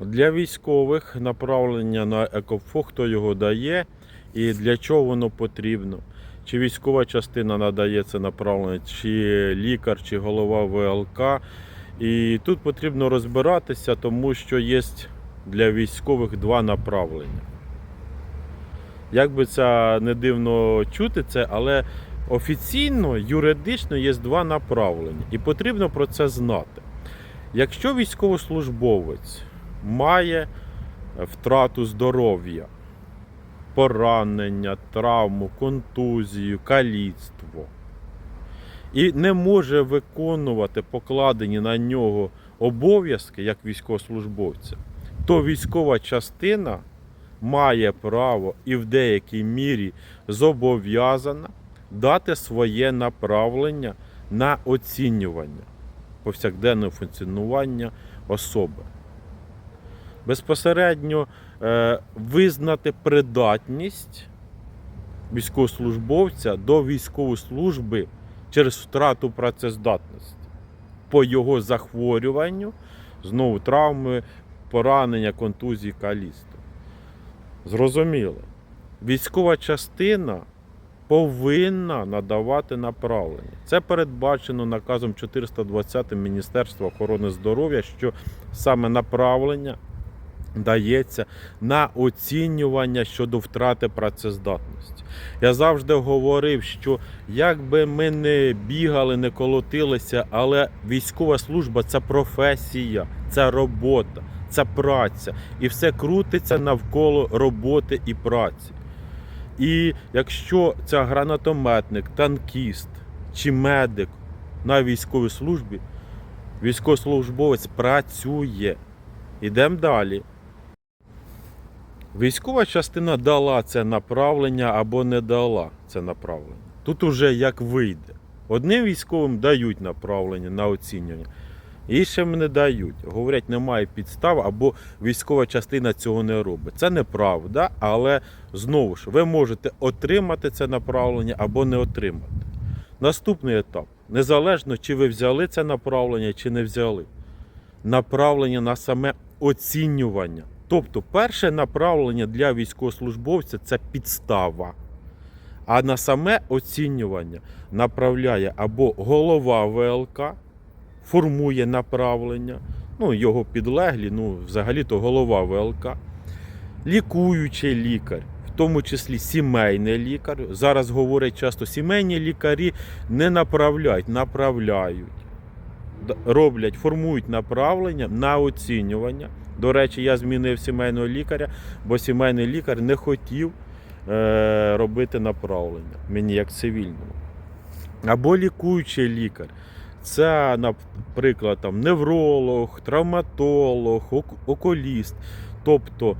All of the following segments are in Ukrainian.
Для військових направлення на ЕКОФО, хто його дає і для чого воно потрібно. Чи військова частина надає це направлення, чи лікар, чи голова ВЛК. І тут потрібно розбиратися, тому що є для військових два направлення. Як би це не дивно чути це, але офіційно, юридично є два направлення, і потрібно про це знати. Якщо військовослужбовець має втрату здоров'я, поранення, травму, контузію, каліцтво. І не може виконувати покладені на нього обов'язки як військовослужбовця, то військова частина має право і в деякій мірі зобов'язана дати своє направлення на оцінювання повсякденного функціонування особи. Безпосередньо е, визнати придатність військовослужбовця до військової служби через втрату працездатності по його захворюванню, знову травми, поранення, контузії, калісту. Зрозуміло. Військова частина повинна надавати направлення. Це передбачено наказом 420 Міністерства охорони здоров'я, що саме направлення дається на оцінювання щодо втрати працездатності. Я завжди говорив, що як би ми не бігали, не колотилися, але військова служба це професія, це робота, це праця. І все крутиться навколо роботи і праці. І якщо це гранатометник, танкіст чи медик на військовій службі, військовослужбовець працює. Ідемо далі. Військова частина дала це направлення або не дала це направлення. Тут уже як вийде. Одним військовим дають направлення на оцінювання, іншим не дають. Говорять, немає підстав, або військова частина цього не робить. Це неправда, але знову ж ви можете отримати це направлення або не отримати. Наступний етап. Незалежно, чи ви взяли це направлення, чи не взяли. Направлення на саме оцінювання. Тобто, перше направлення для військовослужбовця це підстава. А на саме оцінювання направляє або голова ВЛК, формує направлення, ну, його підлеглі, ну, взагалі-то голова ВЛК, лікуючий лікар, в тому числі сімейний лікар. Зараз говорять часто, сімейні лікарі не направляють, направляють. Роблять, формують направлення на оцінювання. До речі, я змінив сімейного лікаря, бо сімейний лікар не хотів е, робити направлення мені як цивільному. Або лікуючий лікар. Це, наприклад, там, невролог, травматолог, ок- окуліст. Тобто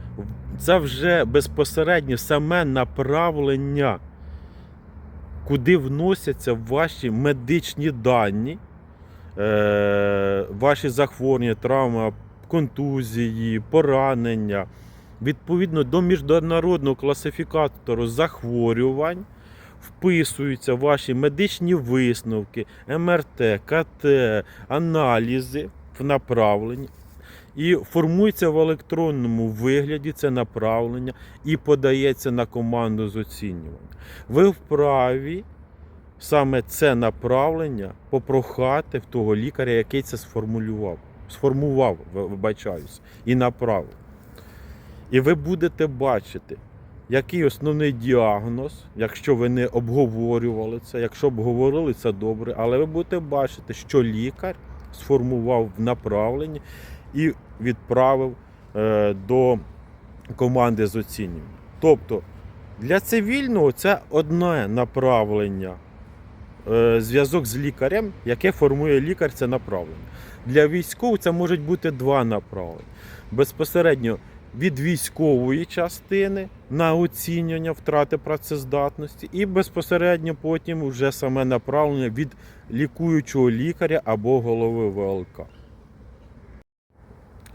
це вже безпосередньо саме направлення, куди вносяться ваші медичні дані, е, ваші захворювання, травма, контузії, поранення. Відповідно до міжнародного класифікатору захворювань вписуються ваші медичні висновки, МРТ, КТ, аналізи в направленні. І формується в електронному вигляді це направлення і подається на команду з оцінювання. Ви вправі саме це направлення попрохати в того лікаря, який це сформулював, сформував, ви- вибачаюсь, і направив. І ви будете бачити, який основний діагноз, якщо ви не обговорювали це, якщо обговорили це добре, але ви будете бачити, що лікар сформував в направленні і відправив е, до команди з оцінювання. Тобто для цивільного це одне направлення, е, зв'язок з лікарем, яке формує лікар, це направлення. Для військових це можуть бути два направлення. Безпосередньо від військової частини на оцінювання втрати працездатності, і безпосередньо потім вже саме направлення від лікуючого лікаря або голови ВЛК.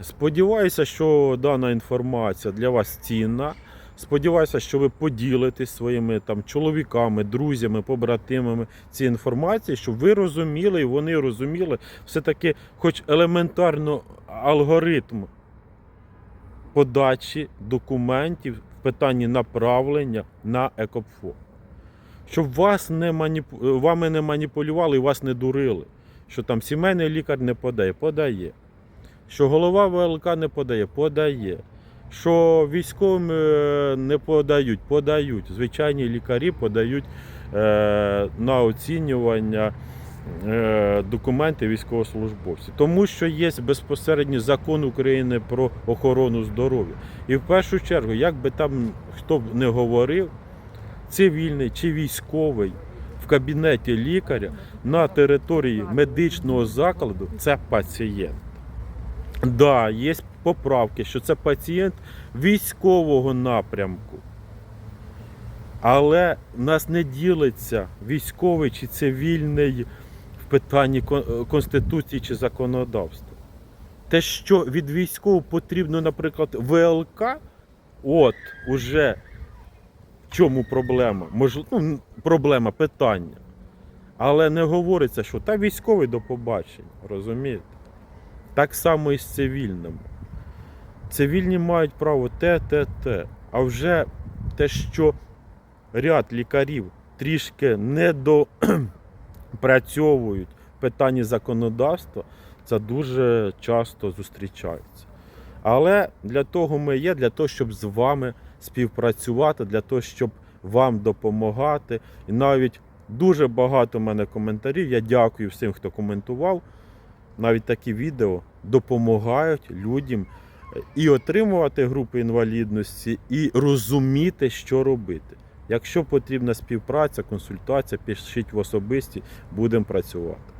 Сподіваюся, що дана інформація для вас цінна. Сподіваюся, що ви поділитесь своїми там чоловіками, друзями, побратимами цією інформацією, щоб ви розуміли і вони розуміли все-таки, хоч елементарно алгоритм подачі документів в питанні направлення на ЕКОПФО. Щоб вас не маніпу... вами не маніпулювали і вас не дурили. Що там сімейний лікар не подає, подає. Що голова ВЛК не подає, подає. Що військовим е, не подають, подають. Звичайні лікарі подають е, на оцінювання е, документи військовослужбовців. Тому що є безпосередній закон України про охорону здоров'я. І в першу чергу, як би там хто б не говорив, цивільний чи військовий в кабінеті лікаря на території медичного закладу це пацієнт. Да, є поправки, що це пацієнт військового напрямку. Але в нас не ділиться військовий чи цивільний в питанні Конституції чи законодавства. Те, що від військового потрібно, наприклад, ВЛК, от уже в чому проблема? Можливо, ну, проблема питання. Але не говориться, що та військовий до побачення, розумієте? Так само і з цивільними. Цивільні мають право те, те, те. А вже те, що ряд лікарів трішки не допрацьовують в питанні законодавства, це дуже часто зустрічається. Але для того ми є, для того, щоб з вами співпрацювати, для того, щоб вам допомагати. І навіть дуже багато в мене коментарів. Я дякую всім, хто коментував. Навіть такі відео допомагають людям і отримувати групи інвалідності, і розуміти, що робити. Якщо потрібна співпраця, консультація, пишіть в особисті, будемо працювати.